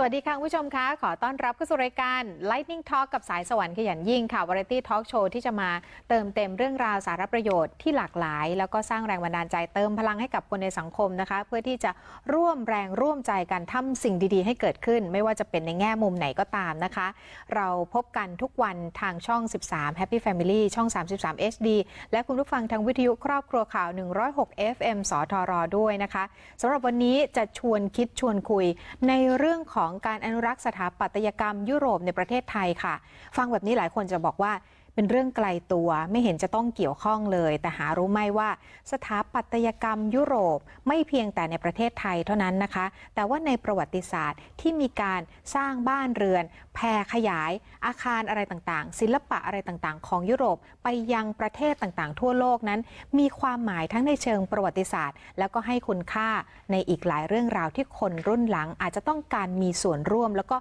สวัสดีค่ะผู้ชมคะ ขอต้อนรับเข้าสู่รายการ Lightning Talk กับสายสวรรค์ขยันยิ่งค่ะวาไรตี้ทอล์กโชว์ที่จะมาเติมเต็มเรื่องราวสาระประโยชน์ที่หลากหลาย แล้วก็สร้างแรงบันดาลใจเติมพลังให้กับคนในสังคมนะคะ เพื่อที่จะร่วมแรงร่วมใจกันทำสิ่งดีๆ ให้เกิดขึ้น ไม่ว่าจะเป็นในแง่มุมไหนก็ตามนะคะ เราพบกันทุกวันทางช่อง 13 Happy Family ช่อง 33 HD และคุณผู้ฟังทางวิทยุครอบครัวข่าว 106 FM สทรด้วยนะคะสำหรับวันนี้จะชวนคิดชวนคุยในเรื่องของการอนุรักษ์สถาปัตยกรรมยุโรปในประเทศไทยค่ะ ฟังแบบนี้หลายคนจะบอกว่า เป็นเรื่องไกลตัวไม่เห็นจะต้องเกี่ยวข้องเลย แต่หารู้ไหมว่า สถาปัตยกรรมยุโรปไม่เพียงแต่ในประเทศไทยเท่านั้นนะคะ แต่ว่าในประวัติศาสตร์ที่มีการสร้างบ้านเรือน แพร่ขยาย อาคารอะไรต่างๆ ศิลปะอะไรต่างๆ ของยุโรปไปยังประเทศต่างๆ ทั่วโลกนั้น มีความหมายทั้งในเชิงประวัติศาสตร์ แล้วก็ให้คุณค่าในอีกหลายเรื่องราวที่คนรุ่นหลังอาจจะต้องการมีส่วนร่วม แล้วก็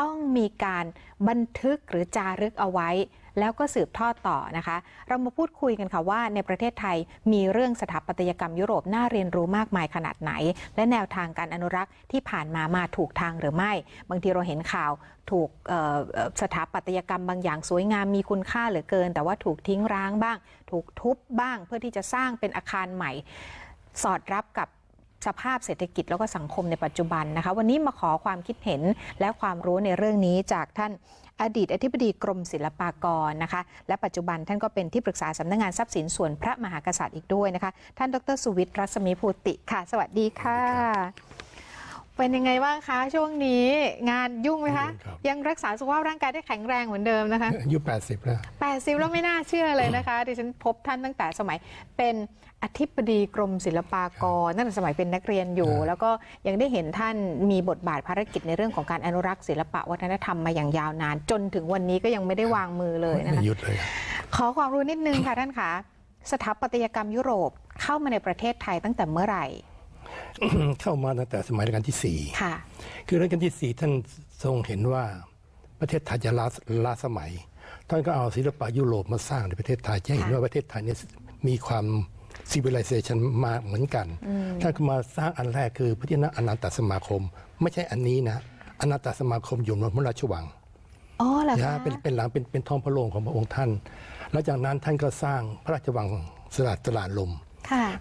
ต้องมีการบันทึกหรือจารึกเอาไว้ แล้วก็สืบทอดต่อนะคะ เรามาพูดคุยกันค่ะว่าในประเทศไทยมีเรื่องสถาปัตยกรรมยุโรปน่าเรียนรู้มากมายขนาดไหน และแนวทางการอนุรักษ์ที่ผ่านมามาถูกทางหรือไม่ บางทีเราเห็นข่าวถูกสถาปัตยกรรมบางอย่างสวยงามมีคุณค่าเหลือเกิน แต่ว่าถูกทิ้งร้างบ้าง ถูกทุบบ้างเพื่อที่จะสร้างเป็นอาคารใหม่ สอดรับกับ สภาพเศรษฐกิจแล้วก็สังคมในปัจจุบันนะคะ วันนี้มาขอความคิดเห็นและความรู้ในเรื่องนี้จากท่านอดีตอธิบดีกรมศิลปากรนะคะ และปัจจุบันท่านก็เป็นที่ปรึกษาสำนักงานทรัพย์สินส่วนพระมหากษัตริย์อีกด้วยนะคะ ท่านดรสุวิทย์รัศมีภูติค่ะ สวัสดีค่ะ เป็นยังไงบ้างคะ ช่วงนี้งานยุ่งไหมคะ ยุ่งครับ ยังรักษาสุขภาพร่างกายได้แข็งแรงเหมือนเดิมนะคะ อายุ80 แล้ว 80 แล้วไม่น่าเชื่อเลยนะคะ ดิฉันพบท่านตั้งแต่สมัยเป็นอธิบดีกรมศิลปากรตั้งแต่สมัยเป็นนักเรียนอยู่ ครับ แล้วก็ยังได้เห็นท่านมีบทบาทภารกิจในเรื่องของการอนุรักษ์ศิลปะวัฒนธรรมมาอย่างยาวนาน จนถึงวันนี้ก็ยังไม่ได้วางมือเลยนะไม่คะ หยุดเลย ขอความรู้นิดนึงค่ะ ท่านคะสถาปัตยกรรมยุโรปเข้ามาในประเทศไทยตั้งแต่เมื่อไหร่ เข้ามาตั้งแต่สมัยรัชกาลที่ค่ะ4คือรัชกาลที่4ท่านทรงเห็นว่าประเทศไทยจะล้าล้าสมัย ท่านก็เอาศิลปะยุโรปมาสร้างในประเทศไทยจะเห็นค่ะว่าประเทศไทยเนี่ยมีความ civilization มาเหมือนกัน ท่านก็มาสร้างอันแรกคือพระที่นั่งอนันตสมาคม ไม่ใช่อันนี้นะอนันตสมาคมอยู่ในพระราชวังอ๋อเหรอนะคะเป็นเป็นหลังเป็นเป็นท้องพระโรงของพระองค์ท่าน แล้วจากนั้นท่านก็สร้างพระราชวังสลาดตลาดลมค่ะ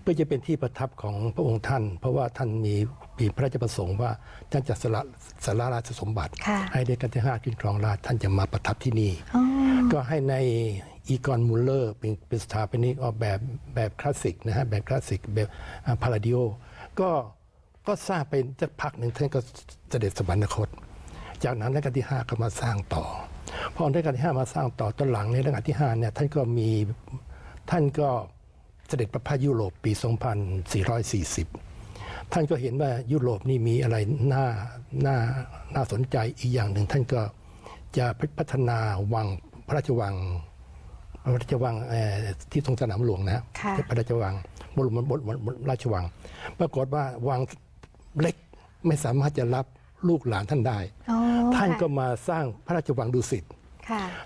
เพื่อจะเป็นที่ประทับของพระองค์ท่าน เพราะว่าท่านมีมีพระราชประสงค์ว่าท่านจะสละสละราชสมบัติค่ะให้ได้กันที่ห้าขึ้นครองราชย์ท่านจะมาประทับที่นี่อ๋อก็ให้ในอีกอนมูลเลอร์เป็นเป็นสถาปนิกออกแบบแบบคลาสสิกนะฮะแบบคลาสสิกแบบพาราดิโอก็ก็สร้างไปสักพักหนึ่งท่านก็เสด็จสวรรคต จากนั้นรัชกาลที่ 5 ก็มาสร้างต่อ พอรัชกาลที่ 5 มาสร้างต่อตอนหลังในรัชกาลที่5เนี่ยท่านก็มีท่านก็ เสด็จประพาสยุโรปปี 2440 ท่านก็เห็นว่ายุโรปนี่มีอะไรน่าน่าน่าสนใจอีกอย่างหนึ่ง ท่านก็จะพัฒนาวังพระราชวังพระราชวังเอ่อที่ตรงสนามหลวงนะฮะค่ะพระราชวังบรมบรมบรมราชวัง ปรากฏว่าวังเล็กไม่สามารถจะรับลูกหลานท่านได้อ๋อท่านก็ค่ะมาสร้างพระราชวังดุสิตค่ะ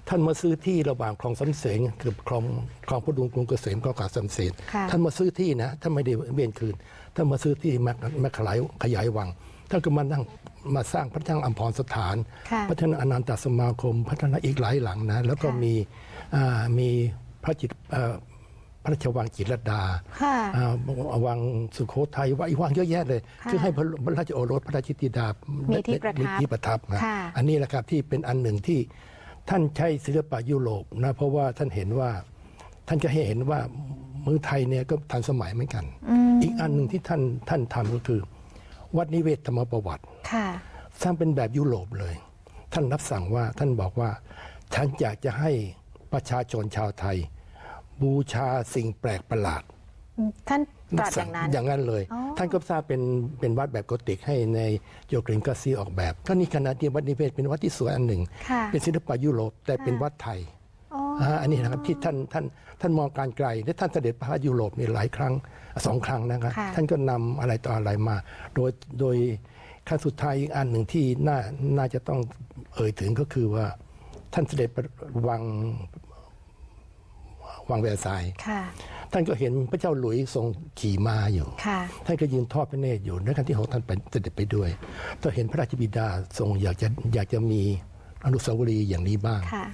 ท่านมาซื้อที่ระหว่างคลองสำเสงคือคลองคลองพระดุงกรุงเกษมคลองกาสำเสนค่ะท่านมาซื้อที่นะท่านไม่ได้เวียนคืนท่านมาซื้อที่มามาขยายขยายวังท่านก็มานั่งมาสร้างพระที่นั่งอัมพรสถานค่ะพัฒนาอนันตสมาคม พัฒนาอีกหลายหลังนะแล้วก็ค่ะมีอ่ามีพระจิตเอ่อพระราชวังจิตรลดาค่ะอ่าวังสุโขทัยวังอีกวังเยอะแยะเลยค่ะคือให้พระพระราชโอรสพระราชธิดามีที่ประทับมีที่ประทับนะค่ะอันนี้แหละครับที่เป็นอันหนึ่งที่ ท่านใช้ศิลปะยุโรปนะเพราะว่าท่านเห็นว่าท่านก็ให้เห็นว่าเมืองไทยเนี่ยก็ทันสมัยเหมือนกัน อีกอันหนึ่งที่ท่านท่านทำก็คือ วัดนิเวศธรรมประวัติค่ะสร้างเป็นแบบยุโรปเลย ท่านรับสั่งว่าท่านบอกว่าฉันอยากจะให้ประชาชนชาวไทย บูชาสิ่งแปลกประหลาด ท่านตรัสอย่างนั้น อย่างนั้นเลย อ๋อ ท่านก็สร้างเป็นเป็นวัดแบบโกติกให้ในโยกรินกัสซีออกแบบก็นี่ขณะที่วัดนิเวศเป็นวัดที่สวยอันหนึ่ง ค่ะเป็นศิลปะยุโรปแต่เป็นวัดไทยอ๋อาอันนี้นะครับที่ท่านท่านท่านมองการไกลและท่านเสด็จพระยุโรปนี่หลายครั้งสองครั้งนะครับค่ะท่านก็นำอะไรต่ออะไรมา โดยโดยขั้นสุดท้ายอีกอันหนึ่งที่น่าน่าจะต้องเอ่ยถึงก็คือว่าท่านเสด็จไปวังวังแวร์ซายน์ ค่ะ ท่านก็เห็นพระเจ้าหลุยส์ทรงขี่ม้าอยู่ค่ะท่านก็ยืนทอดพระเนตรอยู่ในการที่ของท่านไปเสด็จไปด้วยก็เห็นพระราชบิดาทรงอยากจะอยากจะมีอนุสาวรีย์อย่างนี้บ้างค่ะ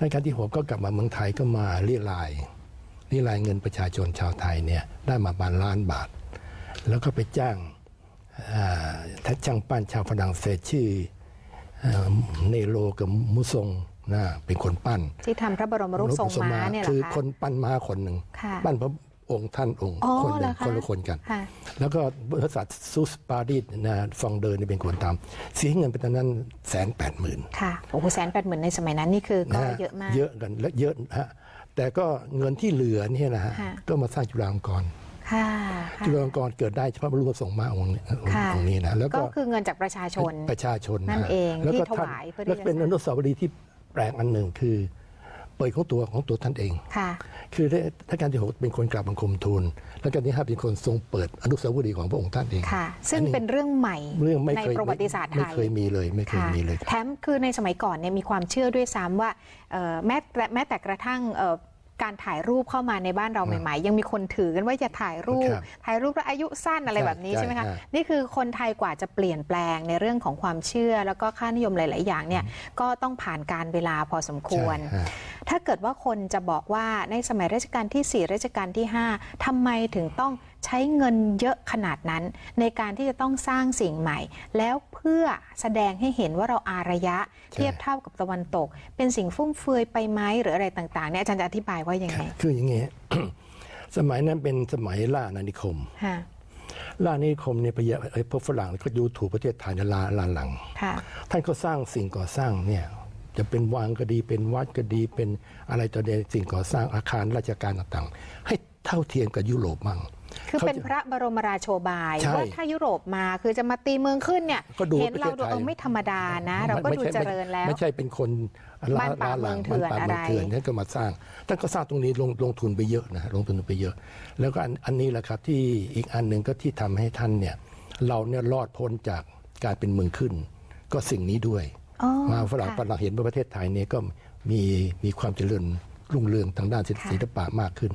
รัชกาลที่หกก็กลับมาเมืองไทยก็มาเรียรายเรียรายเงินประชาชนชาวไทยเนี่ยได้มาประมาณล้านบาท แล้วก็ไปจ้างอ่าทัช่างปั้นชาวฝรั่งเศสชื่อเอ่อเนโรกับมุซง นะเป็นคนปั้น ที่ทำพระบรมรูปทรงม้าเนี่ยเหรคืออคะคนปั้นม้าคนหนึ่งค่ะปั้นพระองค์ท่านองค์อ๋อคนหเหรนึ่องคะคนละคนกันค่ะแล้วก็บริษัทซูสปาริสนะฟองเดอร์นี่เป็นคนทำเสียเงินไปตอนนั้นแสนแปดหมื่นค่ะโอ้โหแสนแปดหมื่นในสมัยนั้นนี่คือก็เยอะมาก เยอะกันและเยอะฮะแต่ก็เงินที่เหลือเนี่ยนะฮะค่ะก็มาสร้างจุฬาลงกรณ์ค่ะค่ะจุฬาลงกรณ์เกิดได้เฉพาะบรมส่งฆ์มาองค์นี้องค์ค่ะองค์นี้นะแล้วก็ก็คือเงินจากประชาชนประชาชนนั่นฮะเองแล้วก็ที่ถท่านวายเพื่อที่แล้วเป็นจะอนุสาวรีย์ที่แปลกอันหนึ่งคือ เปิดของตัวของตัวท่านเอง ค่ะคือรัชกาลที่หกเป็นคนกราบบังคมทูลรัชกาลที่ห้าเป็นคนทรงเปิดอนุสาวรีย์ของพระองค์ท่านเองค่ะ ซึ่งอัเป็นเรื่องใหม่เรื่องไม่ในเคยประวัติศาสตร์ไทไม่ย เคยมีเลยไม่เคยค่ะมีเลย แถมคือในสมัยก่อนเนี่ยมีความเชื่อด้วยซ้ำว่าเอ่อแม้แต่แม้แต่กระทั่งเอ่อ การถ่ายรูปเข้ามาในบ้านเราใหม่ๆ ยังมีคนถือกันว่าอย่าถ่ายรูปครับถ่ายรูปแล้วอายุสั้นอะไรใช่แบบนี้ใช่ใช่ไหมคะฮะนี่คือคนไทยกว่าจะเปลี่ยนแปลงในเรื่องของความเชื่อ แล้วก็ค่านิยมหลาย ๆ อย่างเนี่ยก็ต้องผ่านการเวลาพอสมควรใช่ฮะถ้าเกิดว่าคนจะบอกว่าในสมัยรัชกาลที่ 4 รัชกาลที่ 5ทำไมถึงต้องใช้เงินเยอะขนาดนั้น ในการที่จะต้องสร้างสิ่งใหม่ แล้วเพื่อแสดงให้เห็นว่าเราอารยะเทียบเท่ากับตะวันตก เป็นสิ่งฟุ่มเฟือยไปไหมหรืออะไรต่างๆเนี่ยอาจารย์จะอธิบายว่ายังไงคืออย่างงี้สมัยนั้นเป็นสมัยล่าอาณานิคมค่ะล่าอาณานิคมเนี่ยพยาไอ้พวกฝรั่งก็ดูถูกประเทศไทยในลาลาหลังค่ะท่านก็สร้างสิ่งก่อสร้างเนี่ยจะเป็นวังก็ดีเป็นวัดก็ดีเป็นอะไรต่อเดียสิ่งก่อสร้างอาคารราชการต่างๆ ให้เท่าเทียมกับยุโรปมั่ง คือเป็นขาจะพระบรมราโชบายใช่ว่าถ้ายุโรปมาคือจะมาตีเมืองขึ้นเนี่ยก็ดูเห็นเราประเทศดูไทยเออไม่ธรรมดานะ เราก็ดูไม่ใช่เจริญแล้ว ไม่ใช่เป็นคนบ้านป่าหลังเมืองเถื่อนบ้านป่าอะไรเมืองเถื่อนท่านก็มาสร้างท่านก็สร้างตรงนี้ลงลงทุนไปเยอะนะฮะลงทุนไปเยอะ แล้วก็อันอันนี้แหละครับที่อีกอันหนึ่งก็ที่ทำให้ท่านเนี่ยเราเนี่ยรอดพ้นจากการเป็นเมืองขึ้น ก็สิ่งนี้ด้วยอ๋อมาฝรั่งค่ะฝรั่งเห็นว่าประเทศไทยเนี่ยก็มีมีความเจริญรุ่งเรืองทางด้านศิลปะมากขึ้น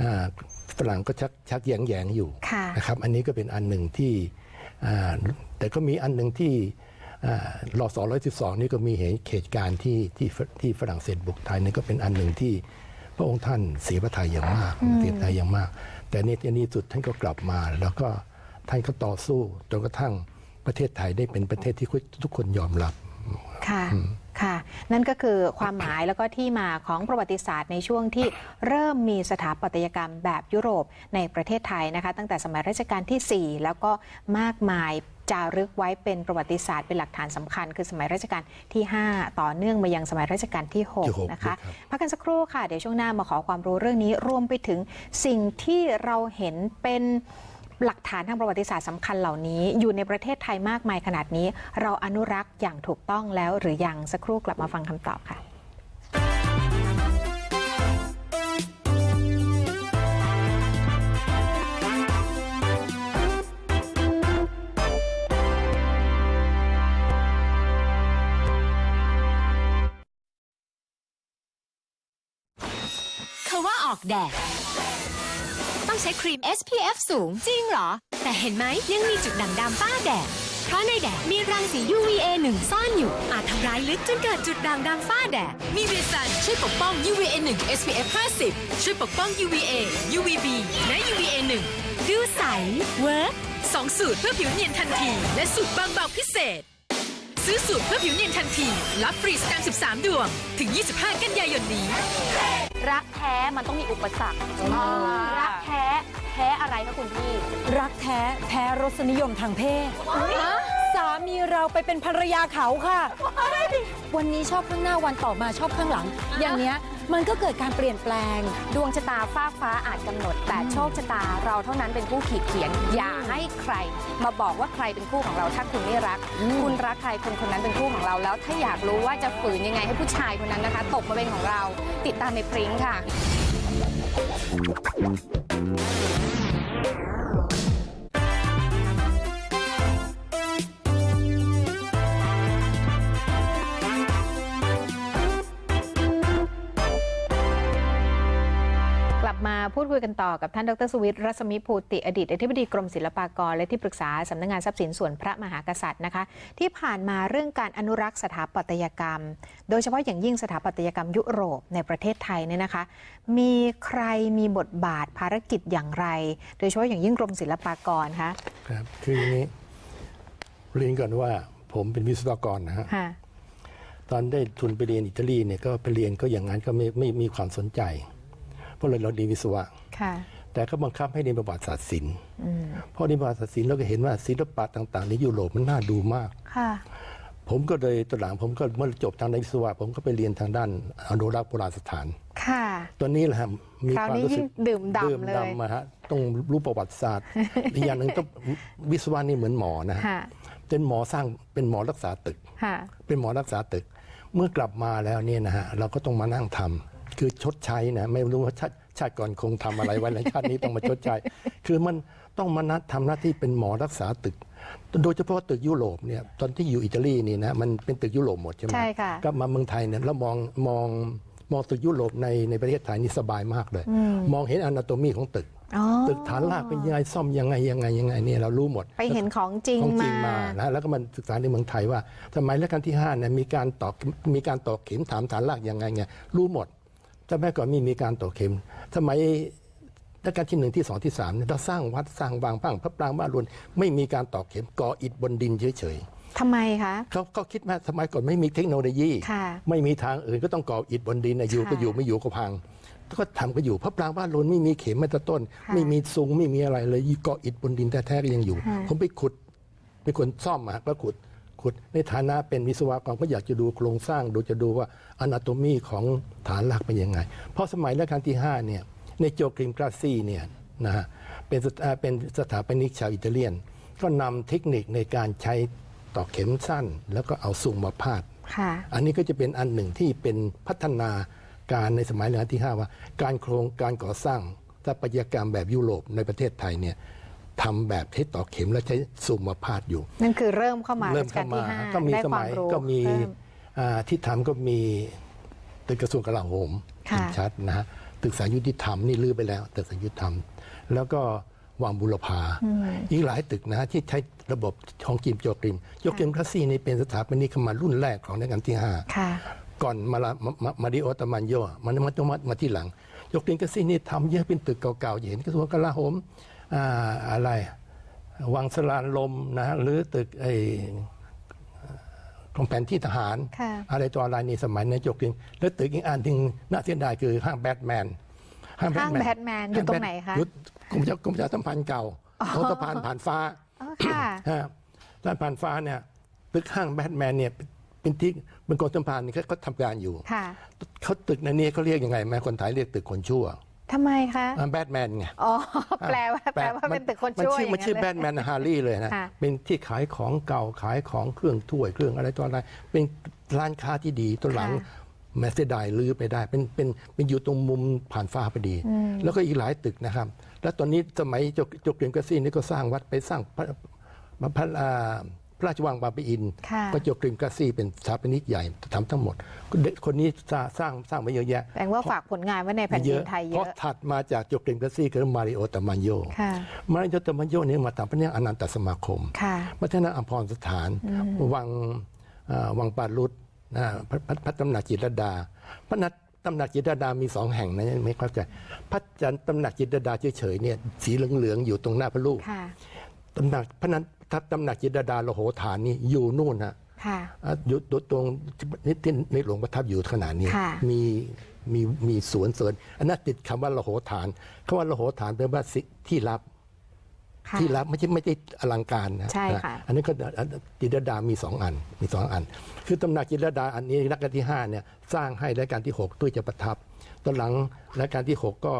อ่า ฝรั่งก็ชักชักแยงแยงๆอยู่ค่ะนะครับอันนี้ก็เป็นอันหนึ่งที่อ่าแต่ก็มีอันหนึ่งที่อ่ารอสอร้อยสิบสองนี่ก็มีเหตุการณ์ที่ที่ที่ฝรั่งเศสบุกไทยนี่ก็เป็นอันหนึ่งที่พระองค์ท่านเสียพระทัยอย่างมากเสียพระทัยอย่างมาก แต่ในที่นี้สุดท่านก็กลับมา แล้วก็ท่านก็ต่อสู้จนกระทั่งประเทศไทยได้เป็นประเทศที่ทุกคนยอมรับค่ะ ค่ะ นั่นก็คือความหมายแล้วก็ที่มาของประวัติศาสตร์ในช่วงที่เริ่มมีสถาปัตยกรรมแบบยุโรปในประเทศไทยนะคะ ตั้งแต่สมัยรัชกาลที่ 4 แล้วก็มากมายจารึกไว้เป็นประวัติศาสตร์เป็นหลักฐานสำคัญ คือสมัยรัชกาลที่ 5 ต่อเนื่องมายังสมัยรัชกาลที่ที่หก6นะคะครับพักกันสักครู่ค่ะ เดี๋ยวช่วงหน้ามาขอความรู้เรื่องนี้รวมไปถึงสิ่งที่เราเห็นเป็น หลักฐานทางประวัติศาสตร์สำคัญเหล่านี้ อยู่ในประเทศไทยมากมายขนาดนี้ เราอนุรักษ์อย่างถูกต้องแล้วหรือยังสักครู่กลับมาฟังคำตอบค่ะเขาว่าออกแดด ต้องใช้ครีม SPF สูง จริงเหรอ แต่เห็นไหมยังมีจุดด่างดำฝ้าแดด เพราะในแดดมีรังสี UVA 1 ซ่อนอยู่ อาจทำร้ายลึกจนเกิดจุดด่างดำฝ้าแดด มีเวสันช่วยปกป้อง UVA 1 SPF 50 ช่วยปกป้อง UVA UVB และ UVA 1 ดูใส เวิร์กสองสูตรเพื่อผิวเนียนทันที และสูตรบางเบาพิเศษ ซื้อสูตรเพื่อผิวเนียนทันทีรับฟรีสแกน13 ดวง ถึง 25 กันยายนนี้ รัก แท้มันต้องมีอุปสรรครักแท้แท้อะไรคะคุณพี่ รักแท้แพ้รสนิยมทางเพศสา มีเราไปเป็นภรรยาเขาค่ะ วันนี้ชอบข้างหน้าวันต่อมาชอบข้างหลัง อย่างเนี้ยมันก็เกิดการเปลี่ยนแปลง ดวงชะตาฟ้ากฟ้าอาจกำหนด แต่โชคชะตาเราเท่านั้นเป็นผู้ขีดเขียน อย่าให้ใคร มาบอกว่าใครเป็นคู่ของเราถ้าคุณไม่รักคุณรักใครคนคนนั้นเป็นคู่ของเราแล้ว ถ้าอยากรู้ว่าจะฝืนยังไงให้ผู้ชายคนนั้นนะคะ ตกมาเป็นของเรา ติดตามในพริ้งค่ะ มาพูดคุยกันต่อกับท่านดรสุวิทย์รัศมิภูติอดีตอธิบดีกรมศิลปากร และที่ปรึกษาสำนักงานทรัพย์สินส่วนพระมหากษัตริย์นะคะ ที่ผ่านมาเรื่องการอนุรักษ์สถาปัตยกรรม โดยเฉพาะอย่างยิ่งสถาปัตยกรรมยุโรปในประเทศไทยเนี่ยนะคะ มีใครมีบทบาทภารกิจอย่างไร โดยเฉพาะอย่างยิ่งกรมศิลปากรคะครับคืออย่างนี้เรียนก่อนว่าผมเป็นวิศวกรนะฮะค่ะตอนได้ทุนไปเรียนอิตาลีเนี่ยก็ไปเรียนก็อย่างนั้นก็ไม่ไม่มีความสนใจ เพราะเลยเราเรียนวิศวะค่ะ แต่ก็บังคับให้เรียนประวัติศาสตร์ศิลป์เพราะเรียนประวัติศาสตร์ศิลป์เราก็เห็นว่าศิลปะต่าง ๆ ในยุโรปมันน่าดูมาก ค่ะ ผมก็เลยตอนหลังผมก็เมื่อจบทางด้านวิศวะผมก็ไปเรียนทางด้านอนุรักษ์โบราณสถาน ค่ะ ตอนนี้แหละฮะมีคราวความนี้รู้สึยิ่กงดื่มดื่มดำเลยดำมาฮะต้องรู้ประวัติศาสตร์ อีกอย่างหนึ่งต้องวิศวะนี่เหมือนหมอนะฮะค่ะ เป็นหมอสร้างเป็นหมอรักษาตึก ค่ะ เป็นหมอรักษาตึก เมื่อกลับมาแล้วเนี่ยนะฮะเราก็ต้องมานั่งทำ คือชดใช้นะไม่รู้ว่าชาติชาติก่อนคงทำอะไรไว้แล้วชาตินี้ต้องมาชดใช้ คือมันต้องมานัดทำหน้าที่เป็นหมอรักษาตึก โดยเฉพาะตึกยุโรปเนี่ยตอนที่อยู่อิตาลีนี่นะมันเป็นตึกยุโรปหมดใช่ไหมใช่ค่ะกลับมาเมืองไทยเนี่ยแล้วมองมองมองตึกยุโรปในในประเทศไทยนี่สบายมากเลย มองเห็นอนาโตมีของตึกอ๋อตึกฐานรากเป็นยังไงซ่อมยังไงยังไงยังไงเนี่ยเรารู้หมด ไปเห็นของจริงของจริมางมานะแล้วก็มันศึกษาในเมืองไทยว่าสมัยรัชกาลที่5เนี่ยมีการตอกมีการตอกเข็มถามฐานรากยังไงไงรู้หมด สมัยก่อนมีมีการตอกเข็มสมัยรัชกาลที่หนึ่งที่สองที่สามเนี่ยเราสร้างวัดสร้างบางพังพระปรางบ้านรวนไม่มีการตอกเข็มก่ออิฐบนดินเฉยทำไมคะๆเขาเขาคิดว่าสมัยก่อนไม่มีเทคโนโลยีค่ะไม่มีทางอื่นก็ต้องก่ออิฐบนดินนะอยู่ค่ะก็อยู่ไม่อยู่ก็พังก็ทำก็อยู่พระปรางบ้านรวนไม่มีเข็มแม้แต่ต้นค่ะไม่มีซุงไม่มีอะไรเลยก่ออิฐบนดินแท้ๆก็ยังอยู่ค่ะผมไปขุดเป็นคนซ่อมอะก็ขุด ขุดในฐานะเป็นวิศวกรก็อยากจะดูโครงสร้างดูจะดูว่าอนาโตมีของฐานรากเป็นยังไง เพราะสมัยรัชกาลที่5เนี่ยในโจกริมกราซีเนี่ยนะฮะเป็นสถอ่าเป็นสถาปนิกชาวอิตาเลียน ก็นำเทคนิคในการใช้ตอกเข็มสั้น แล้วก็เอาซุงมาพาดค่ะอันนี้ก็จะเป็นอันหนึ่งที่เป็นพัฒนาการในสมัยรัชกาลที่ 5 ว่า การโครงการก่อสร้างสถาปัตยกรรมแบบยุโรปในประเทศไทยเนี่ย ทำแบบใช้ตอกเข็มและใช้ซุมมาพาดอยู่ นั่นคือเริ่มเข้ามาเริ่รัมชกาเข้าลมาที่ห้าก็มีได้สความัมยรู้ก็มีเพิ่มอ่าที่ทำก็มีตึกกระทรวงกลาโหมค่ะเห็นชัดนะฮะตึกสายุติธรรมนี่ลื้อไปแล้วตึกสายุติธรรม แล้วก็วังบุรพาอีกหลายตึกนะฮะที่ใช้ระบบของกิมโจกริมโจกริมคลาสซีนี่เป็นสถาปนิกมารุ่นแรกของรัชกาลที่ห้าค่ะก่อนมาลามามามาริโอตามันโยมันมันต้องมามาที่หลัง ยกเลินกสินี่ทำเยอะเป็นตึกเก่าๆอย่างเห็นกระทรวงกลาโหม อ่าอะไร วังสลานลมนะหรือตึกไอ้ของแผนที่ทหารค่ะอะไรตัวอะไรในสมัยนั้นยกเลินแล้วตึกอีกอันที่น่าเสียดายคือห้างแบทแมนห้างแบทแมนอยู่ตรงไหนคะอยู่กรมเจ้ากรมเจ้าสัมพันธ์เก่าของสะพานผ่านฟ้าอ๋อค่ะฮะด้านผ่านฟ้าเนี่ยตึกห้างแบทแมนเนี่ยเป็นที่เป็นกรมสัมพันธ์นี่เขาทำการอยู่ค่ะเขาตึกนั้นนี่เขาเรียกยังไงแม่คนไทยเรียกตึกคนชั่ว ทำไมคะ แบทแมนไง อ๋อ แปลว่าแปลว่าเป็นตึกคนชั่วมันชื่ออย่างมันชื่อนั้นแบเลยทแมนฮาร์รี่เลยนะค่ะเป็นที่ขายของเก่าขายของเครื่องถ้วยเครื่องอะไรตัวอะไร เป็นร้านค้าที่ดีตัวหลังแมสเซดายลื้อไปได้ เป็นเป็นเป็นอยู่ตรงมุมผ่านฟ้าพอดี แล้วก็อีกหลายตึกนะครับ แล้วตอนนี้สมัยจกจกเรียนกระซี่นี่ก็สร้างวัดไปสร้างพระพระ พระอ่าพระราชวังบางปะอินค่ะก็จกริมกระซี่เป็นสถาปนิกใหญ่ทำทั้งหมดเด็กคนนี้สร้างสร้างสร้างมาเยอะแยะแปลว่าฝากผลงานไว้ในแผ่นดินไทยเยเพราะอะถัดมาจากโจกริมกระซี่คือมาริโอตามันโยค่ะมาริโอตามันโยนี่มาทำพระเนี่ยอนันตสมาคมค่ะวัฒนอภรณ์สถาน วังเอ่อวังปารุษนะพระพระพระตำหนักจิตรลดา พระนัดตำหนักจิตรลดามีสองแห่งนะไม่เข้าใจพระจันทร์ตำหนักจิตรลดาเฉยๆเนี่ยสีเหลืองๆอยู่ตรงหน้าพระลูกค่ะตำหนักพระนั้น ตำหนักจิตรลดาโลโหฐานนี่อยู่นู่นฮะค่ะอะอยู่ตรงนี่ที่ในหลวงประทับอยู่ขนาดนี้ค่ะมีมีมีสวนเสริญอันนั้นติดคำว่าละโหฐานคำว่าละโหฐานแปลว่าสิที่รับค่ะที่รับไม่ใช่ไม่ได้อลังการนะใช่ค่ะนอันนี้ก็อันจิตรลดามีสองอันมีสองอัน คือตำหนักจิตรลดาอันนี้รัชกาลที่ห้าเนี่ยสร้างให้รัชกาลที่หกเพื่อจะประทับ ตอนหลังรัชกาลที่หกก็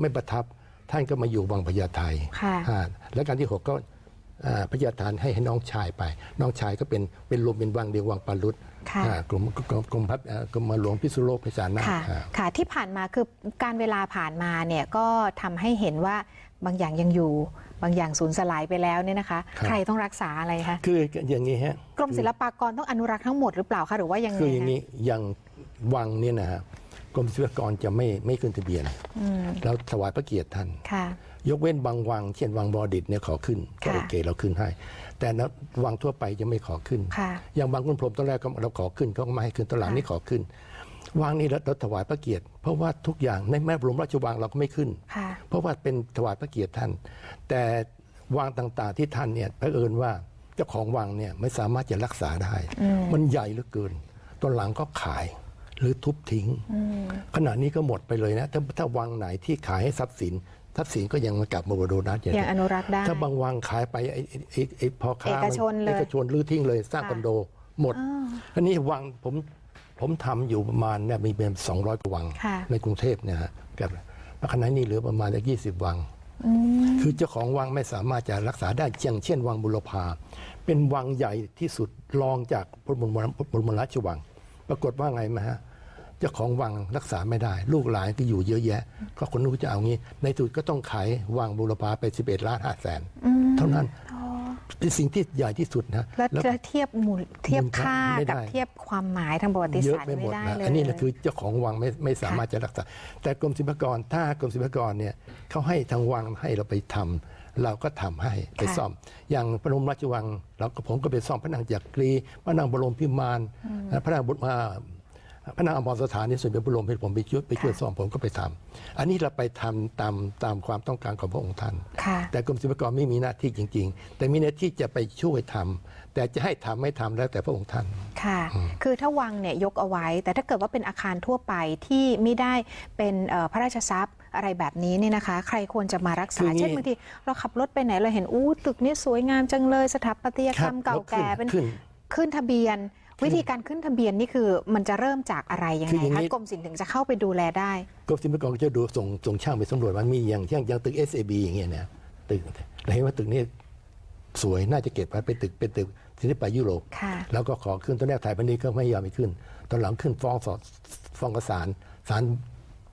ไม่ประทับท่านก็มาอยู่วังพญาไทค่ะอ่ารัชกาลที่หกก็อ่า พระยาทานให้ให้น้องชายไป น้องชายก็เป็นเป็นรวมเป็นวังเดียววังปารุษค่ะอ่ากรมกรมกรมพัฒน์อ่ากรมหลวงพิษณุโลกพิจารณาค่ะอ่าค่ะที่ผ่านมาคือการเวลาผ่านมาเนี่ยก็ทำให้เห็นว่าบางอย่างยังอยู่ บางอย่างสูญสลายไปแล้วเนี่ยนะคะครับใครต้องรักษาอะไรคะคืออย่างนี้ฮะกรมศิลปากรต้องอนุรักษ์ทั้งหมดหรือเปล่าคะหรือว่ายังไงคืออย่างคะนี้อย่างวังเนี่ยนะฮะกรมศิลปากรจะไม่ไม่ขึ้นทะเบียนอืมแล้วถวายพระเกียรติท่านค่ะ ยกเว้นบางวัง เช่นวังบอดิตเนี่ยขอขึ้นก็ค่ะโอเคเราขึ้นให้ แต่นะวังทั่วไปจะไม่ขอขึ้นค่ะอย่างบางคุณพรหมตอนแรกก็เราขอขึ้นเขาก็ไม่ให้ขึ้นตอนหลังค่ะนี่ขอขึ้นวังนี่เราเราถวายพระเกียรติ เพราะว่าทุกอย่างในแม่บรมราชวังเราก็ไม่ขึ้นค่ะเพราะว่าเป็นถวายพระเกียรติท่าน แต่วังต่างๆที่ท่านเนี่ยเผอิญว่าเจ้าของวังเนี่ยไม่สามารถจะรักษาได้ มันใหญ่เหลือเกินตอนหลังก็ขายหรือทุบทิ้ง ขณะนี้ก็หมดไปเลยนะ ถ้าถ้าวังไหนที่ขายให้ทรัพย์สิน ทรัพย์สินก็ยังมากลับมาบรนัสอย่างยังอนุรักษ์ได้ ถ้าบางวังขายไปไอ้ไอ้ไอ้ไอ้พอค้าเอกชนเลย เอกชนรื้อทิ้งเลยสร้างค่ะคอนโดหมด อันนี้วังผมผมทำอยู่ประมาณเนี่ยมีเป็นสองร้อยกว่าวัง ค่ะ ในกรุงเทพเนี่ยฮะกับขณะนี้เหลือประมาณยี่สิบวังคือเจ้าของวังไม่สามารถจะรักษาได้อย่างเช่น วังบุรพา เป็นวังใหญ่ที่สุดรองจากพระบรมพระบรมราชวัง ปรากฏว่าไงไหมฮะเจ้าของวังรักษาไม่ได้ ลูกหลานก็อยู่เยอะแยะ ก็คนนู้นจะเอางี้ ในที่สุดก็ต้องขายวังบุรพาไป 11 ล้านห้าแสนเท่านั้นเป็นสิ่งที่ใหญ่ที่สุดนะแล้วแล้วแล้วเทียบมูลเทียบมูลค่าค่าไม่ได้กับเทียบความหมายทางประวัติเยอะศาสตร์ไปหมไม่ดได้นะเลยอันนี้นะคือเจ้าของวังไม่ไม่สามารถจะรักษา แต่กรมศิลปากรถ้ากรมศิลปากรเนี่ยเขาให้ทางวังให้เราไปทำเราก็ทำให้ไปซ่อม อย่างพระบรมราชวังเราก็ผมก็ไปซ่อมพระนางจักรีพระนางบรมพิมานพระนางบุตรมา พระนางอมรสถานนี่ส่วนเป็นบรมให้ผมไปช่วยไปช่วยซ่อมผมก็ไปทำอันนี้เราไปทำตามตามความต้องการของพระองค์ท่านค่ะแต่กรมศิลปากรไม่มีหน้าที่จริง ๆ แต่มีหน้าที่จะไปช่วยทำแต่จะให้ทำไม่ทำแล้วแต่พระองค์ท่าน ค่ะ คือถ้าวังเนี่ยยกเอาไว้ แต่ถ้าเกิดว่าเป็นอาคารทั่วไปที่ไม่ได้เป็นเอ่อพระราชทรัพย์อะไรแบบนี้เนี่ยนะคะ ใครควรจะมารักคืษาองี้เช่นบางทีเราขับรถไปไหนเราเห็นอู้ตึกนี้สวยงามจังเลยสถาปัตยกรรมครับเก่าแก่แล้วขึ้นเป็นขึ้นขึ้นทะเบียน วิธีการขึ้นทะเบียนนี่คือมันจะเริ่มจากอะไรยังคือไงอย่างคะนี้กรมศิลป์ถึงจะเข้าไปดูแลได้ กรมศิลปากรก็จะดูส่งส่งช่างไปสำรวจว่ามีอย่างเช่นอย่างตึก SAB อย่างเงี้ยเนี่ยตึกเราเห็นว่าตึกนี้สวยน่าจะเก็บไว้เป็นตึกเป็นตึกศิลปะยุโรป ค่ะ แล้วก็ขอขึ้นตอนแรกถ่ายพันนี้ก็ไม่ยอมให้ขึ้น ตอนหลังขึ้นฟ้องสอดฟ้องกับศาลศาล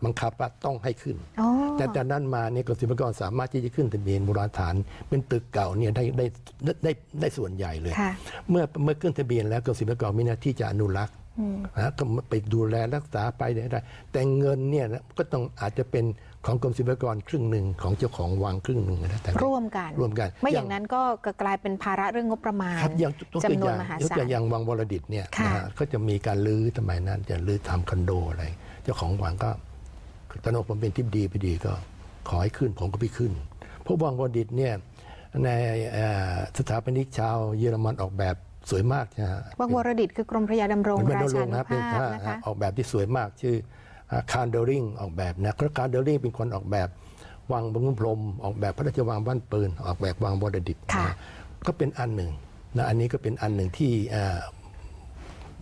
บังคับว่าต้องให้ขึ้นอ๋อแต่จากนั้นมาเนี่ยกรมศิลปากรสามารถที่จะขึ้นทะเบียนโบราณฐานเป็นตึกเก่าเนี่ยได้ได้ได้ได้ได้ส่วนใหญ่เลยค่ะเมื่อเมื่อขึ้นทะเบียนแล้วกรมศิลปากรมีหน้าที่จะอนุรักษ์นะก็ไปดูแลรักษาไปได้แต่เงินเนี่ยนะก็ต้องอาจจะเป็นของกรมศิลปากรครึ่งหนึ่งของเจ้าของวังครึ่งหนึ่งนะแต่ร่วมกันร่วมกัน ไม่อย่างนั้นก็กลายเป็นภาระเรื่องงบประมาณครับอย่างตัวจำนอวนย่างมหายกศาตัวลอย่างวังวรดิตเนี่ยค่ะนะฮะก็จะมีการลื้อสมัยนั้นจะลื้อทำคอนโดอะไร เจ้าของวังก็ ตอนนั้นผมเป็นทิพดีพอดีก็ขอให้ขึ้นผมก็ไปขึ้นเพราะวังวรดิตเนี่ยในเอ่อสถาปนิกชาวเยอรมันออกแบบสวยมากนะฮะวังวรดิตคือกรมพระยาดำรงเป็นราโรชางนุนะเป็นภาพผ้านะคะออกแบบที่สวยมากชื่อคาร์เดอริงออกแบบนะคาร์เดอริงเป็นคนออกแบบวังบงพรมออกแบบพระราชวังบ้านปืนออกแบบวังวรดิตค่ะนะก็เป็นอันหนึ่งนะอันนี้ก็เป็นอันหนึ่งที่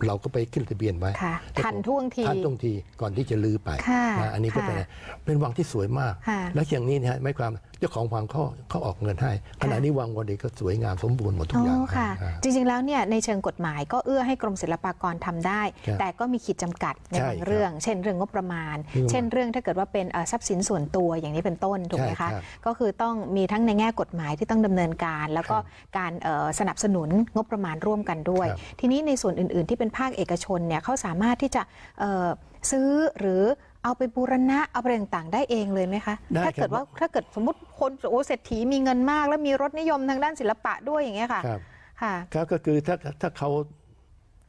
เอ่อเราก็ไปขึ้นทะเบียนไว้ค่ะแต่ทันท่วงทีทันท่วงทีก่อนที่จะลือไปค่ะนะอันนี้ก็เป็นค่ะเป็นวังที่สวยมาก ค่ะแล้วอย่างนี้นะฮะไม่ความเจ้าของวังเขาเขาออกเงินให้ขณะนี้วังวรดิตก็สวยงามสมบูรณ์หมดทุกอ๋อย่างอค่ะอ่าจริงๆแล้วเนี่ยในเชิงกฎหมายก็เอื้อให้กรมศิลปากรทำได้ ครับแต่ก็มีขีดจำกัดในใช่บางครับเรื่อง เช่นเรื่องงบประมาณอืมเช่นเรื่องถ้าเกิดว่าเป็นเอ่อทรัพย์สินส่วนตัวอย่างนี้เป็นต้นถูกไหมใช่ครัคะ บก็คือต้องมีทั้งในแง่กฎหมายที่ต้องดำเนินการ แล้วก็ครับการเอ่อสนับสนุนงบประมาณร่วมกันด้วย ครับ ทีนี้ในส่วนอื่นๆที่เป็นภาคเอกชนเนี่ยเขาสามารถที่จะเอ่อซื้อหรือเอาไปบูรณะเอาไปต่างๆ ได้เองเลยไหมคะได้ถ้าเกิดครับว่าถ้าเกิดสมมติคนโอ้เศรษฐีมีเงินมาก แล้วมีรสนิยมทางด้านศิลปะด้วยอย่างเงี้ยค่ะครับค่ะครับก็คือถ้าถ้าเขา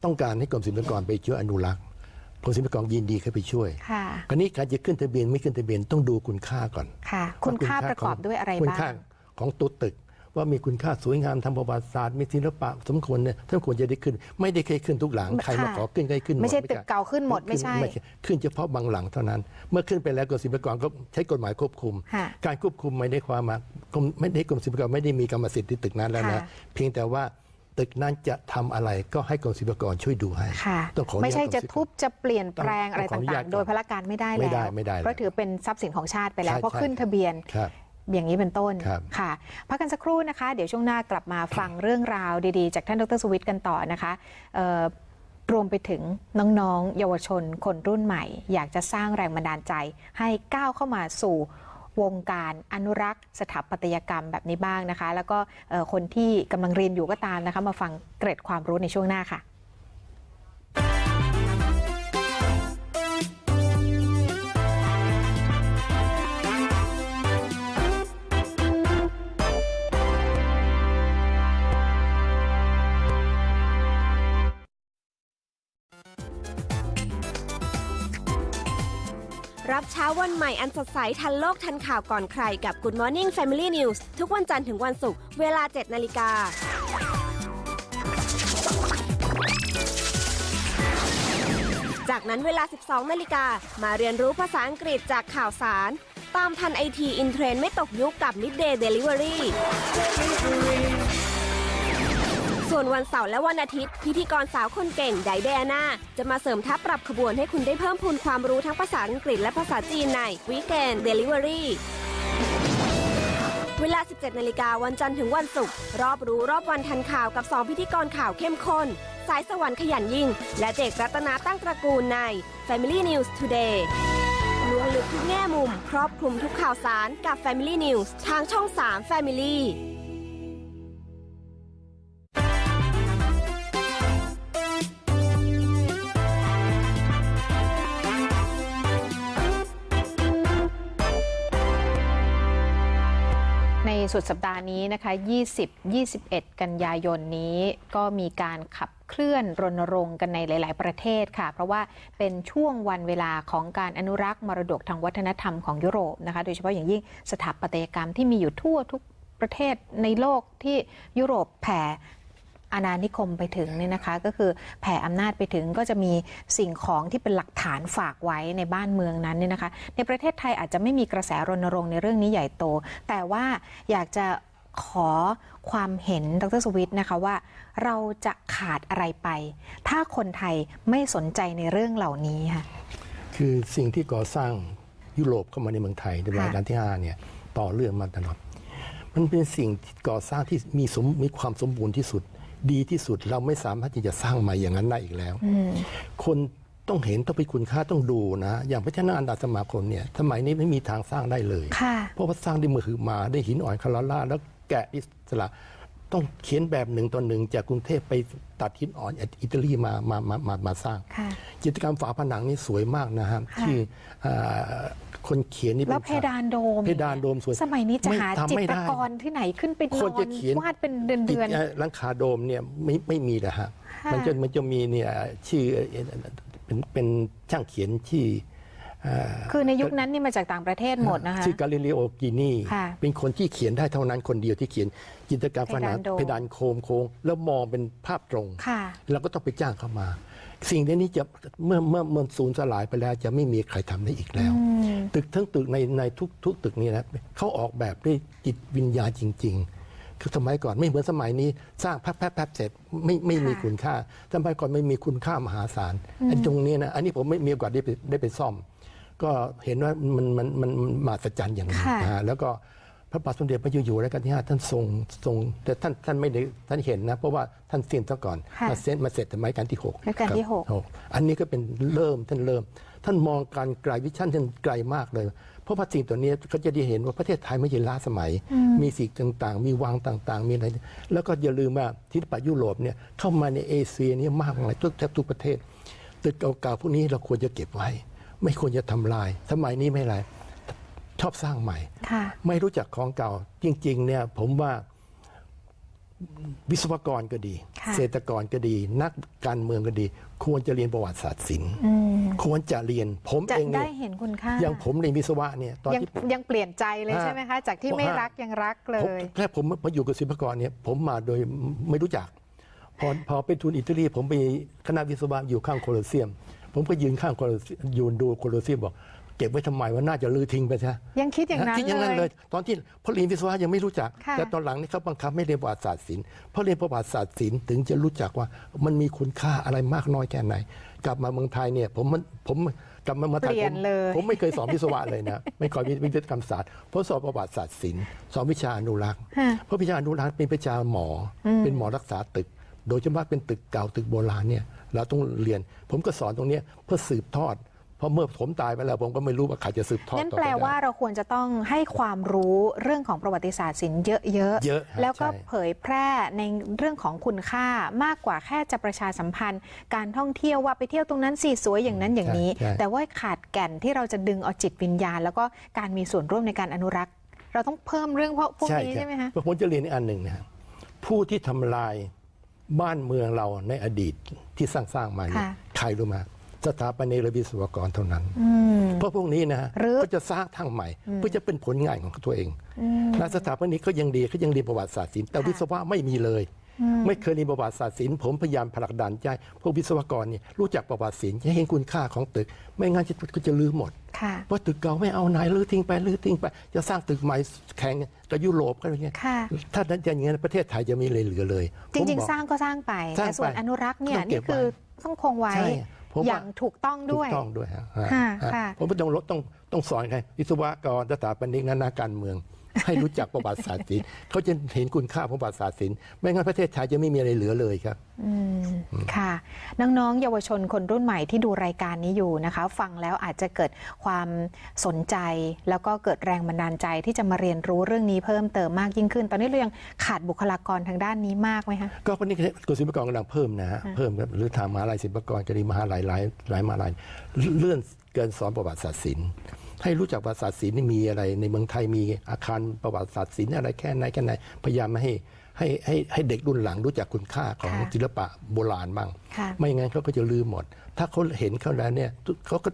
ต้องการให้กรมศิลปากรไปช่วยอนุรักษ์กรมศิลปากรยินดีเข้าไปช่วยค่ะคราวนี้การจะขึ้นทะเบียนไม่ขึ้นทะเบียนต้องดูคุณค่าก่อนค่ะ คุณค่าว่ประกอบด้วยอะไรคุณบ้าค่างของตัวตึก ว่ามีคุณค่าสวยงามทางประวัติศาสตร์มีศิลปะสมควรเนี่ยท่านควรจะได้ขึ้น ไม่ได้เคยขึ้นทุกหลังค่ะใครมาขอขึ้นก็ให้ขึ้นหดไม่ใช่ด้ตึกเก่าขึ้นหมดไม่ใช่ขึ้นเฉพาะบางหลังเท่านั้น เมื่อขึ้นไปแล้วกรมศิลปากรก็ใช้กฎหมายควบคุมค่ะการควบคุมไม่ได้ความมากรมไม่ได้กรมศิลปากรไม่ได้มีกรรมสิทธิ์ที่ตึกนั้นแล้วนะค่ะเพียงแต่ว่าตึกนั้นจะทำอะไรก็ให้กรมศิลปากรช่วยดูให้ค่ะต้องขออนุญาตไม่ใช่จะกรมศิลปากรทุบจะเปลี่ยนแปลงอะไรต้องขออนุญาต่าตงๆ โดยพละการไม่ได้ไม่แล้วได้ไม่ได้เพราะถือเป็นทรัพย์สินของชาติไปแล้วใช่เพราะใช่ขึ้นทะเบียนครับ อย่างนี้เป็นต้นครับ ค่ะพักกันสักครู่นะคะ เดี๋ยวช่วงหน้ากลับมาฟังเรื่องราวดีๆ จากท่านดรสวิทย์กันต่อนะคะเอ่อรวมไปถึงน้องๆ เยาวชนคนรุ่นใหม่ อยากจะสร้างแรงบันดาลใจ ให้ก้าวเข้ามาสู่วงการอนุรักษ์สถาปัตยกรรมแบบนี้บ้างนะคะ แล้วก็เอ่อคนที่กำลังเรียนอยู่ก็ตามนะคะ มาฟังเกร็ดความรู้ในช่วงหน้าค่ะ ช้าวันใหม่อันสดใสทันโลกทันข่าวก่อนใครกับ Good Morning Family News ทุกวันจันทร์ถึงวันศุกร์เวลา 7 นาฬิกา จากนั้นเวลา 12 นาฬิกา มาเรียนรู้ภาษาอังกฤษจากข่าวสาร ตามทันไอทีอินเทรนไม่ตกยุคกับ Midday Delivery ส่ วนวันเสาร์และวันอาทิตย์ พิธีกรสาวคนเก่งไดเดอาน่าจะมาเสริมทัพปรับขบวนให้คุณได้เพิ่มพูนความรู้ทั้งภาษาอังกฤษและภาษาจีนใน Weekend Delivery เวลา 17 นาฬิกาวันจันทร์ถึงวันศุกร์รอบรู้รอบวันทันข่าวกับ 2 พิธีกรข่าวเข้มข้น สายสวรรค์ขยันยิ่ง และเจกรัตนาตั้งตระกูลใน Family News Today ล้วงลึกทุกแง่มุม ครอบคลุมทุกข่าวสารกับ Family News ทางช่อง 3 Family สุดสัปดาห์นี้นะคะ 20 21 กันยายนนี้ก็มีการขับเคลื่อนรณรงค์กันในหลาย ๆ ประเทศค่ะ เพราะว่าเป็นช่วงวันเวลาของการอนุรักษ์มรดกทางวัฒนธรรมของยุโรปนะคะ โดยเฉพาะอย่างยิ่งสถาปัตยกรรมที่มีอยู่ทั่วทุกประเทศในโลกที่ยุโรปแผ่ อาณานิคมไปถึงเนี่ยนะคะ ก็คือแผ่อำนาจไปถึงก็จะมีสิ่งของที่เป็นหลักฐานฝากไว้ในบ้านเมืองนั้นเนี่ยนะคะ ในประเทศไทยอาจจะไม่มีกระแสรณรงค์ในเรื่องนี้ใหญ่โต แต่ว่าอยากจะขอความเห็นดรสวิทย์นะคะว่า เราจะขาดอะไรไป ถ้าคนไทยไม่สนใจในเรื่องเหล่านี้ค่ะคือสิ่งที่ก่อสร้างยุโรปเข้ามาในเมืองไทยในรายการที่5เนี่ยต่อเรื่องมาตลอด มันเป็นสิ่งก่อสร้างที่มีสมมีความสมบูรณ์ที่สุด ดีที่สุดเราไม่สามารถที่จะสร้างใหม่อย่างนั้นได้อีกแล้ว คนต้องเห็นต้องไปคุณค่าต้องดูนะ อย่างพระเจ้านาอันดาสมาคมเนี่ยสมัยนี้ไม่มีทางสร้างได้เลยค่ะเพราะว่าสร้างด้วยมือมาได้หินอ่อนคาราล่าแล้วแกะอิสระ ต้องเขียนแบบหนึ่งต่อหนึ่งจากกรุงเทพไปตัดหินอ่อนอิตาลีมามามามามาสร้างค่ะจิตรกรรมฝาผนังนี่สวยมากนะครับค่ะที่เอ่อคนเขียนนี่แล้วป็เพดานโดมเพดานโดมสวยสมัยนี้จะไม่หาทำจิไม่ตรได้กรที่ไหนขึ้นไปนคอนจะเขียนวาดเป็นเดือนติดเดือนเอ่อหลังคาโดมเนี่ยไม่ไม่มีนะฮะค่ะมันจะมันจะมีเนี่ยชื่อเอ่อเป็นเป็นช่างเขียนที่เอ่อ คือในยุคนั้นนี่มาจากต่างประเทศหมดนะคะชื่อกาลิเลโอกินีค่ะเป็นคนที่เขียนได้เท่านั้นคนเดียวที่เขียนจิตรกรรมผนังเพดานโดมเพดานโคมโค้งแล้วมองเป็นภาพตรงค่ะเราก็ต้องไปจ้างเข้ามา สิ่งนี้จะเมื่อเมื่อเมื่อสูญสลายไปแล้วจะไม่มีใครทำได้อีกแล้ว ตึกทั้งตึกในในทุกทุกตึกนี้นะเขาออกแบบด้วยจิตวิญญาณจริงๆคือ สมัยก่อนไม่เหมือนสมัยนี้สร้างแป๊บแป๊บแป๊บเสร็จไม่ไม่มีค่ะคุณค่าสมัยก่อนไม่มีคุณค่ามหาศาลอันตรงนี้นะอันนี้ผมไม่มีโอกาสได้ไปได้ไปซ่อม ก็เห็นว่ามันมันมันมันมหัศจรรย์อย่างนี้ค่ะ นะฮะแล้วก็พระบาทสมเด็จพระเจ้าอยู่หัวรัชกาลที่ห้าท่านทรงทรงแต่ท่านท่านไม่ได้ท่านเห็นนะ เพราะว่าท่านเสียนซะก่อนค่ะมาเซ็นมาเสร็จสมัยการที่หกรัชกาลที่ครับหก หกอันนี้ก็เป็นเริ่มท่านเริ่ม ท่านมองการไกลวิชั่นท่านไกลมากเลย เพราะว่าสิ่งตัวนี้เขาจะได้เห็นว่าประเทศไทยไม่ใช่ล้าสมัย มีสิ่งต่างๆ มีวังต่างๆ มีอะไร แล้วก็อย่าลืมว่าทิศปะยุโรปเนี่ยเข้ามาในเอเชียเนี่ยมากมายทุกแทบทุกประเทศตึกเก่าๆพวกนี้เราควรจะเก็บไว้ ไม่ควรจะทำลาย สมัยนี้ไม่ไรชอบสร้างใหม่ค่ะไม่รู้จักของเก่าจริง ๆ เนี่ยผมว่าวิศวกรก็ดีค่ะเศรษฐกรก็ดี นักการเมืองก็ดี ควรจะเรียนประวัติศาสตร์ศิลป์ควรจะเรียนผมจะเองได้เนี่ยเห็นคุณค่าอย่างผมเรียนวิศวะเนี่ยตอนยังที่ ยังเปลี่ยนใจเลยฮะใช่ไหมคะ จากที่ไม่รักยังรักเลผมย แค่ผมมาอยู่กับศิลปากรเนี่ยผมมาโดยไม่รู้จัก พอพอไปทุนอิตาลีผมไปคณะวิศวะอยู่ข้างโคลอสเซียม ผมก็ยืนข้างโคลอสเซียมยืนดูโคลอสเซียมบอก เก็บไว้ทำไมว่าน่าจะลือทิ้งไปใช่ยังคิดอย่างนั้นคิดอย่างนั้นเลเลยยตอนที่พอเรียนวิศวะยังไม่รู้จักค่ะแต่ตอนหลังนี่เขาบังคับไม่เรียนประวัติศาสตร์ศิลป์เพราะเรียนประวัติศาสตร์ศิลป์ถึงจะรู้จักว่ามันมีคุณค่าอะไรมากน้อยแค่ไหน กลับมาเมืองไทยเนี่ยผมมันผมกลับมาเมืองไทยเปลี่ผยนมเลยผมไม่เคยสอนวิศวะเลยนะ ไม่เคยมีวิทยกรรมศาสตร์เพราะสอนประวัติศาสตร์ศิลป์สอนวิชาอนุรักษ์ฮะเพราะวิชาอนุรักษ์เป็นวิชาหมออเป็นหมอรักษาตึก โดยเฉพาะเป็นตึกเก่าตึกโบราณเนี่ยเราต้องเรียน ผมก็สอนตรงเนี้ยเพื่อสืบทอด เพราะเมื่อผมตายไปแล้วผมก็ไม่รู้ว่าใครจะสืบทอดนั่นต่อแปไปลได้ว่าเราควรจะต้องให้ความรู้เรื่องของประวัติศาสตร์ศิลป์เยอะเยอะฮะแล้วก็ใช่เผยแพร่ในเรื่องของคุณค่ามากกว่าแค่จะประชาสัมพันธ์ การท่องเที่ยวว่าไปเที่ยวตรงนั้นสิสวยอย่างนั้นอย่างนี้ใช่ใช่แต่ว่าขาดแก่นที่เราจะดึงเอาจิตวิญญาณ แล้วก็การมีส่วนร่วมในการอนุรักษ์ เราต้องเพิ่มเรื่องพวกพวกนี้ใช่ไหมคะเพราะผมจะเรียนอีกอันหนึ่งนะครับผู้ที่ทำลายบ้านเมืองเราในอดีตที่สร้างสร้างๆมาเนี่ยค่ะใครรู้มา สถาปนิกและวิศวกรเท่านั้น เพราะพวกนี้นะฮะหรือก็จะสร้างทางใหม่เพื่อจะเป็นผลงานของตัวเองและสถาปนิกก็ยังดีเขายังเรียนประวัติศาสตร์ศิลป์แต่ค่ะวิศวะไม่มีเลย ไม่เคยเรียนประวัติศาสตร์ศิลป์ผมพยายามผลักดันใจพวกวิศวกรเนี่ยรู้จักประวัติศิลป์จะเห็นคุณค่าของตึก ไม่งั้นจะก็จะลืมหมดค่ะว่าตึกเก่าไม่เอาไหนลื้อทิ้งไปลื้อทิ้งไป จะสร้างตึกใหม่แข่งกับยุโรปก็อย่างเงี้ยค่ะถ้าอย่างนี้นประเทศไทยจะมีเลยเหลือเลย จริงผมบอกๆสร้างก็สร้างไปสร้างแต่ส่วนไปอนุรักษ์เนี่ยต้องเก็นี่บคือไว้ต้องคงไว้ใช่ ผมว่าอย่างถูกต้องด้วยถูกต้องด้วยฮะฮะค่ะฮะค่ะ ผมต้องลดต้องต้องสอนใครวิศวกรสถาปนิกนานาการเมือง ให้รู้จักประวัติศาสตร์ศิลป์เขาจะเห็นคุณค่าของประวัติศาสตร์ศิลป์ไม่งั้นประเทศไทยจะไม่มีอะไรเหลือเลยครับอืมค่ะ น้องๆ เยาวชนคนรุ่นใหม่ที่ดูรายการนี้อยู่นะคะ ฟังแล้วอาจจะเกิดความสนใจ แล้วก็เกิดแรงบันดาลใจที่จะมาเรียนรู้เรื่องนี้เพิ่มเติมมากยิ่งขึ้น ตอนนี้เรายังขาดบุคลากรทางด้านนี้มากไหมคะก็วันนี้กรมศิลปากรกำลังเพิ่มนะฮะเพิ่มครับหรือทางมหาลัยศิลปากรก็ดีมหาลัยหลายหลายมหาลัยเลื่อนเกินสอนประวัติศาสตร์ศิลป์ ให้รู้จักประวัติศาสตร์ศิลป์นี่มีอะไร ในเมืองไทยมีอาคารประวัติศาสตร์ศิลป์อะไรแค่ไหนแค่ไหนพยายามไม่ให้ให้ให้ให้เด็กรุ่นหลังรู้จักคุณค่าของค่ะศิลปะโบราณบ้างค่ะไม่งั้นเขาก็จะลืมหมด ถ้าเขาเห็นเขาแล้วเนี่ยเขาก็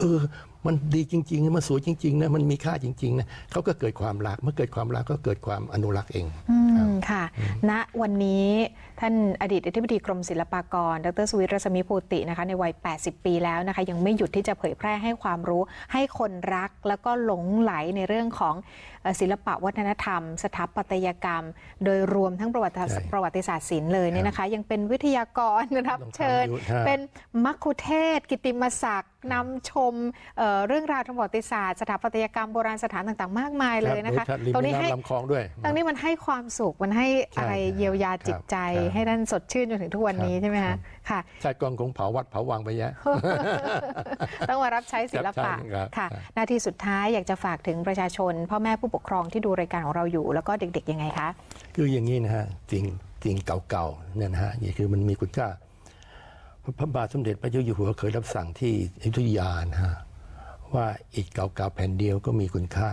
เออ มันดีจริงๆ มันสวยจริงๆนะ มันมีค่าจริงๆนะเขาก็เกิดความรัก เมื่อเกิดความรักก็เกิดความอนุรักษ์เองอืมค่ะ ณ วันนี้ ท่านอดีตอธิบดีกรมศิลปากร ดรสุวิทย์รัศมีภูตินะคะในวัย 80 ปีแล้วนะคะยังไม่หยุดที่จะเผยแพร่ให้ความรู้ให้คนรักแล้วก็หลงไหลในเรื่องของเอ่อศิลปะวัฒนธรรม สถาปัตยกรรม โดยรวมทั้งประวัติศาสตร์ใช่ประวัติศาสตร์ศิลป์เลยเนี่ยนะคะ ยังเป็นวิทยากรรับต้องทำเชิญอยู่ฮะเป็นมัคคุเทศก์กิตติมศักดิ์นำชมเอ่อเรื่องราวทางประวัติศาสตร์สถาปัตยกรรมโบราณสถานต่างๆ มากมายเลยนะคะรับริมตรงแม่นี้ให้น้ำลำคลองด้วยตรงนี้มันให้ความสุขมันให้ใช่อะไรเยียวยาจิตใจครับให้ท่านสดชื่นจนถึงทุกวันนี้ครับใช่ไหมครัคะบค่ะชายกองคงเผาวัดเผาวังไปแยะต้องมารับใช้ศิลปะครับใช่ครับค่ะครับหน้าที่สุดท้ายอยากจะฝากถึงประชาชน พ่อแม่ผู้ปกครองที่ดูรายการของเราอยู่ แล้วก็เด็กๆยังไงคะคืออย่างนี้นะฮะสิ่งสิ่งเก่าๆเนี่ยนะฮะนี่คือมันมีคุณค่าพระพระบาทสมเด็จพระเจ้าอยู่หัวเคยรับสั่งที่อยุธยานะฮะว่าอิฐเก่าๆแผ่นเดียวก็มีคุณค่า